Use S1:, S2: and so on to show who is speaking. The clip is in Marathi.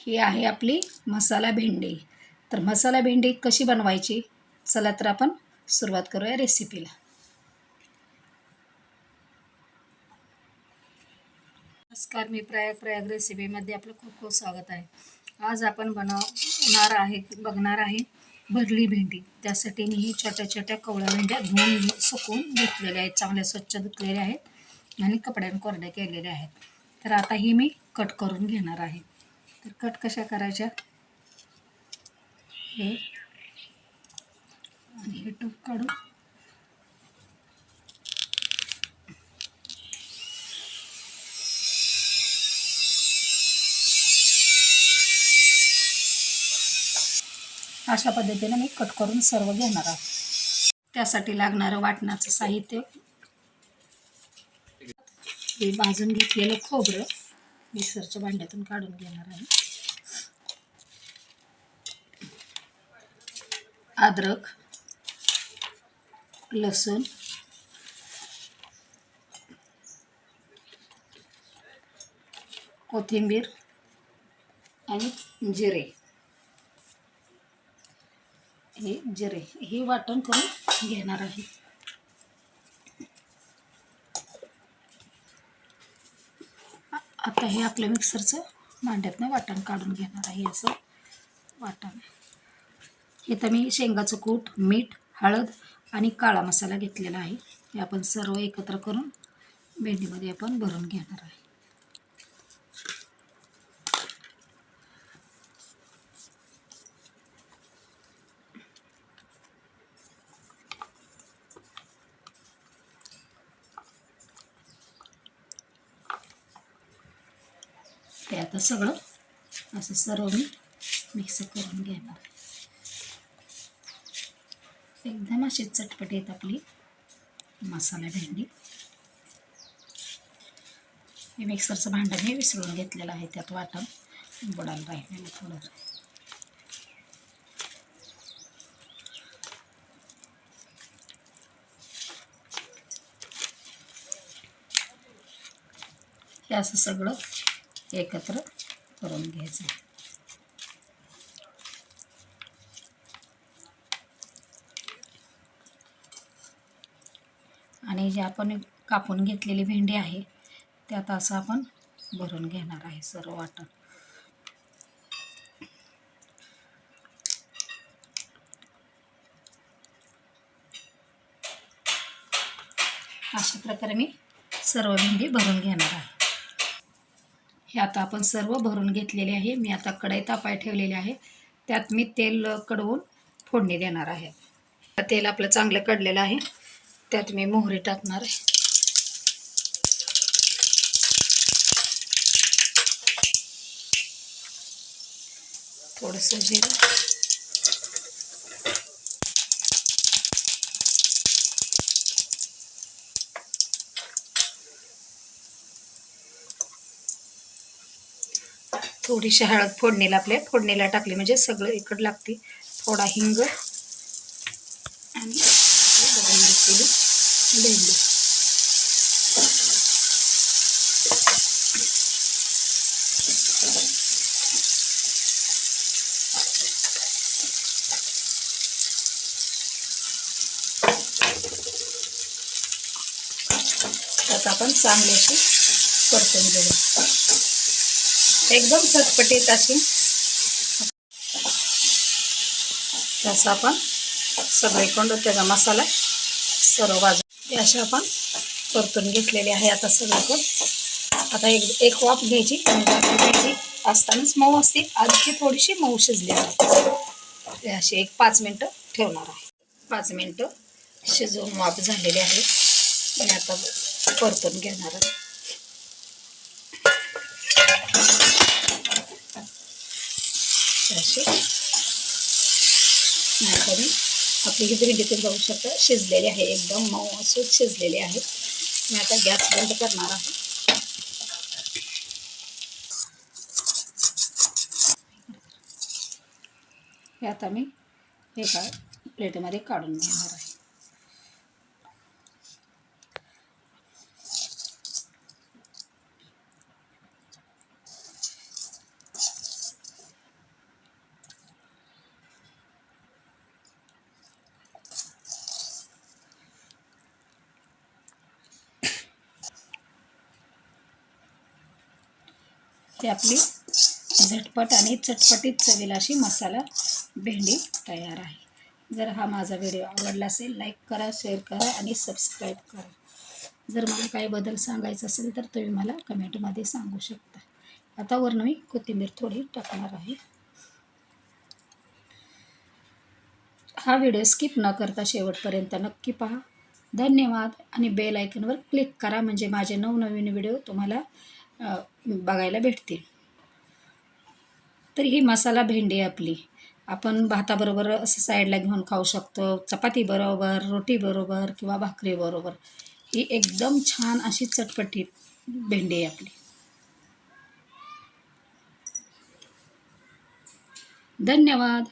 S1: ही आहे आपली मसाला भेंडी. तर मसाला भेंडी कशी बनवायची? चला तर आपण सुरुवात करूया रेसिपीला नमस्कार मी प्रयाग प्रयाग रेसिपीमध्ये आपलं खूप खूप स्वागत आहे. आज आपण बनवणार आहे बघणार आहे भरली भेंडी. त्यासाठी मी ही छोट्या छोट्या कवळ्या भेंड्या धुवून सुकवून घेतलेल्या आहेत. चांगल्या स्वच्छ धुतलेल्या आहेत आणि कपड्याने कोरड्या केलेल्या आहेत. तर आता ही मी कट करून घेणार आहे. तर कट कशा करायच्या? हे. आणि हे टूप काढून अशा पद्धतीने मी कट करून सर्व घेणार आहे. त्यासाठी लागणारं वाटणाचं साहित्य. हे भाजून घेतलेलं खोबरं. मिक्सरच्या भांड्यातून काढून घेणार आहे. अद्रक लसूण कोथिंबीर आणि जिरे. हे जिरे हे वाटण करून घेणार आहे. आता हे आपल्या मिक्सरचं भांड्यातनं वाटण काढून घेणार आहे असं. वाटण. इथं मी शेंगाचं कूट मीठ हळद आणि काळा मसाला घेतलेला आहे. हे आपण सर्व एकत्र करून भेंडीमध्ये आपण भरून घेणार आहे. आता सगळं असं सर्व मी मिक्स करून घेणार. एकदम अशी चटपटीत आपली मसाला भेंडी. हे मिक्सरचं भांडं मी विसरून घेतलेलं आहे त्यात वाटण बुडायला राहिलेलं थोडं हे असं सगळं एकत्र करून घ्यायचं. आणि जे आपण कापून घेतलेली भेंडी आहे त्यात असं आपण भरून घेणार आहे सर्व वाटण. अशा प्रकारे मी सर्व भेंडी भरून घेणार आहे. हे आता आपण सर्व भरून घेतलेले आहे. मी आता कढई तापाय ठेवलेले आहे. त्यात मी तेल कडवून फोडणी देणार आहे. तेल आपलं चांगलं कडलेलं आहे. त्यात मी मोहरी टाकणार आहे. थोडंसं जिरं. थोडीशी हळद फोडणीला आपल्या फोडणीला टाकली म्हणजे सगळं इकड लागते. थोडा हिंग आणि बघून घेतलेली भेंडी. त्यात आपण चांगली अशी परतून घेऊ एकदम चटपटीत अशी. त्याचा आपण सगळीकडं त्याचा मसाला सर्व बाजू असे आपण परतून घेतलेले आहे आता सगळीकडं आता एक एक वाफ घ्यायची. घ्यायची असतानाच मऊ असते. आधी थोडीशी मऊ शिजली आहे. अशी एक पाच मिनटं ठेवणार आहे. पाच मिनटं शिजवून वाफ झालेली आहे. आणि आता परतून घेणार आहे. अशी नाहीतरी आपली ही भेंडी तुम्ही बघू शकता शिजलेली आहे एकदम मऊ असून शिजलेली आहे मी आता गॅस बंद करणार आहे. हे आता मी एका प्लेटमध्ये काढून घेणार आहे. ते आपली झटपट आणि चटपटीत चवीला अशी मसाला भेंडी तयार आहे. जर हा माझा व्हिडिओ आवडला असेल लाईक करा शेअर करा आणि सबस्क्राईब करा. जर मला काही बदल सांगायचं असेल तर तुम्ही मला कमेंटमध्ये सांगू शकता. आता वरनं मी कोथिंबीर थोडी टाकणार आहे. हा व्हिडिओ स्किप न करता शेवटपर्यंत नक्की पहा. धन्यवाद आणि बेल आयकनवर क्लिक करा. म्हणजे माझे नवनवीन व्हिडिओ तुम्हाला बघायला भेटतील. तर ही मसाला भेंडी आहे आपली. आपण भाताबरोबर असं साईडला घेऊन खाऊ शकतो. चपातीबरोबर रोटीबरोबर किंवा भाकरीबरोबर ही एकदम छान अशी चटपटीत भेंडी आहे आपली. धन्यवाद.